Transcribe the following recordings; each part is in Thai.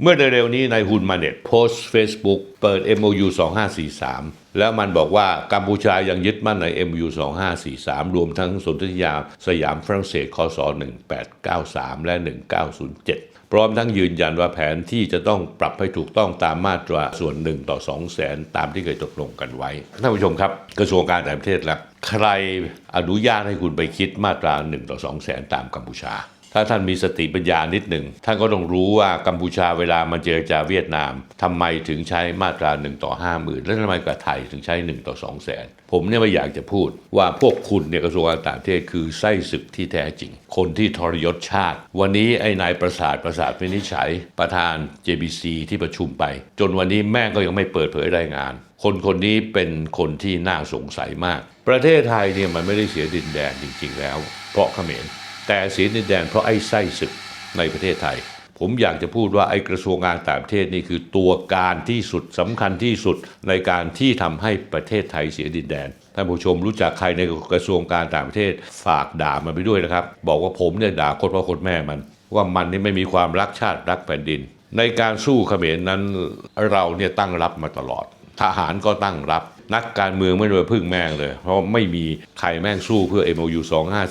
เมื่อเร็วๆนี้นายฮุนมาเน็ตโพสต์ Facebook เปิด MOU 2543 แล้วมันบอกว่ากัมพูชายังยึดมั่นใน MOU 2543 รวมทั้งสนธิญาสยามฝรั่งเศสคศ1893 และ 1907 พร้อมทั้งยืนยันว่าแผนที่จะต้องปรับให้ถูกต้องตามมาตราส่วน1ต่อ2แสนตามที่เคยตกลงกันไว้ ท่านผู้ชมครับ กระทรวงการต่างประเทศแล้วใครอนุญาตให้คุณไปคิดมาตรา1ต่อ2แสนตามกัมพูชา ถ้าท่านมีสติปัญญานิดหนึ่ง ท่านก็ต้องรู้ว่ากัมพูชาเวลามาเจรจาเวียดนามทำไมถึงใช้มาตรา1ต่อ5 0,000แล้วทำไมกับไทยถึงใช้ 1 ต่อ2แสนผมเนี่ยไม่อยากจะพูดว่าพวกคุณเนี่ยกระทรวงการต่างประเทศคือไส้ศึกที่แท้จริง คนที่ทรยศชาติ วันนี้ไอ้นายประสาทประสาทวินิจฉัย ประธาน JBC ที่ประชุมไป จนวันนี้แม่ก็ยังไม่เปิดเผยรายงาน คนคนนี้เป็นคนที่น่าสงสัยมาก ประเทศไทยเนี่ยมันไม่ได้เสียดินแดนจริง ๆ แล้ว เพราะเขมร แต่เสียดินแดนเพราะไอ้ไส้ศึกในประเทศไทย ผมอยากจะพูดว่าไอ้กระทรวงการต่างประเทศนี่คือตัวการที่สุดสำคัญที่สุดในการที่ทำให้ประเทศไทยเสียดินแดนท่านผู้ชมรู้จักใครในกระทรวงการต่างประเทศฝากด่ามันไปด้วยนะครับ บอกว่าผมเนี่ยด่าโคตรพ่อโคตรแม่มัน ว่ามันนี่ไม่มีความรักชาติรักแผ่นดิน ในการสู้เขมรนั้นเราเนี่ยตั้งรับมาตลอด ทหารก็ตั้งรับ นักการเมืองไม่ได้พึ่งแม่งเลย เพราะไม่มีใครแม่งสู้เพื่อ MOU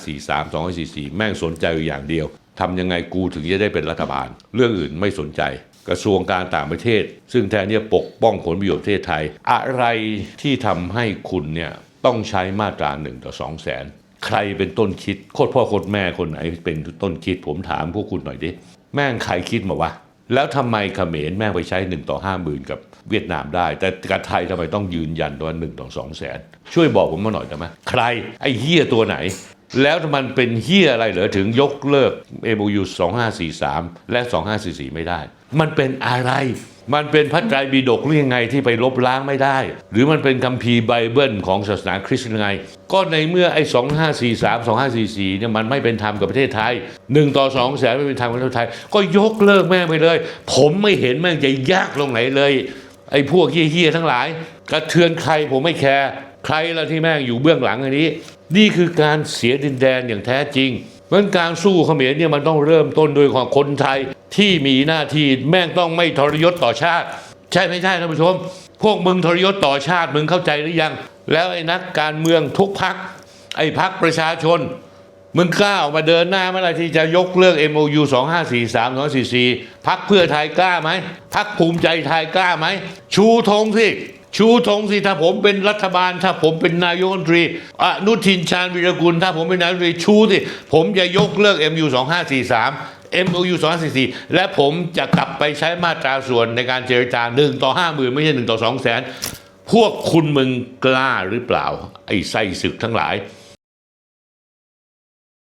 2543 2544 แม่งสนใจอยู่อย่างเดียวทำยังไงกูถึงจะได้เป็นรัฐบาล เรื่องอื่นไม่สนใจ กระทรวงการต่างประเทศ ซึ่งแทนที่จะปกป้องผลประโยชน์ประเทศไทย อะไรที่ทำให้คุณเนี่ยต้องใช้มาตรา1ต่อ2แสนใครเป็นต้นคิดโคตรพ่อโคตรแม่คนไหนเป็นต้นคิดผมถามพวกคุณหน่อยดิแม่งใครคิดมาวะ แล้วทำไมเขมรแม่งไปใช้ 1 ต่อ 5 0,000 กับเวียดนามได้ แต่กับไทยทำไมต้องยืนยันตัวหนึ่งต่อสองแสนช่วยบอกผมมาหน่อยได้ไหมใครไอ้เฮียตัวไหน แล้วมันเป็นเฮียอะไรเหรอถึงยกเลิก MOU 2543 และ 2544 ไม่ได้ มันเป็นอะไร มันเป็นพระไตรปิฎกหรือยังไงที่ไปลบล้างไม่ได้ หรือมันเป็นคัมภีร์ไบเบิลของศาสนาคริสต์ยังไง ก็ในเมื่อไอ้2543 2544เนี่ยมันไม่เป็นธรรมกับประเทศไทย 1 ต่อ2แสนไม่เป็นธรรมกับประเทศไทย ก็ยกเลิกแม่ไปเลย ผมไม่เห็นแม่งจะยากลงไหนเลย ไอ้พวกเฮี้ยๆทั้งหลาย กระเทือนใครผมไม่แคร์ใครละที่แม่งอยู่เบื้องหลังอันนี้ นี่คือการเสียดินแดนอย่างแท้จริงเพราะการสู้เขมรเนี่ยมันต้องเริ่มต้นโดยของคนไทย ที่มีหน้าที่แม่งต้องไม่ทรยศต่อชาติ ใช่ไม่ใช่ท่านผู้ชม พวกมึงทรยศต่อชาติมึงเข้าใจหรือยัง แล้วไอ้นักการเมืองทุกพัก ไอ้พักประชาชน มึงกล้าออกมาเดินหน้าเมื่อไหรที่จะยกเลิก MOU 2543 244พักเพื่อไทยกล้าไหมพักภูมิใจไทยกล้าไหมชูธงสิชูธงสิถ้าผมเป็นรัฐบาล ถ้าผมเป็นนายกรัฐมนตรีอนุทินชาญวิรกุล ถ้าผมเป็นนายกรัฐมนตรีชูสิผมจะยกเลิก MU 2543 MOU 244 และผมจะกลับไปใช้มาตราส่วนในการเจรจา1ต่อ50,000 ไม่ใช่ 1 ต่อ2แสนพวกคุณมึงกล้าหรือเปล่า ไอ้ไส้ศึกทั้งหลาย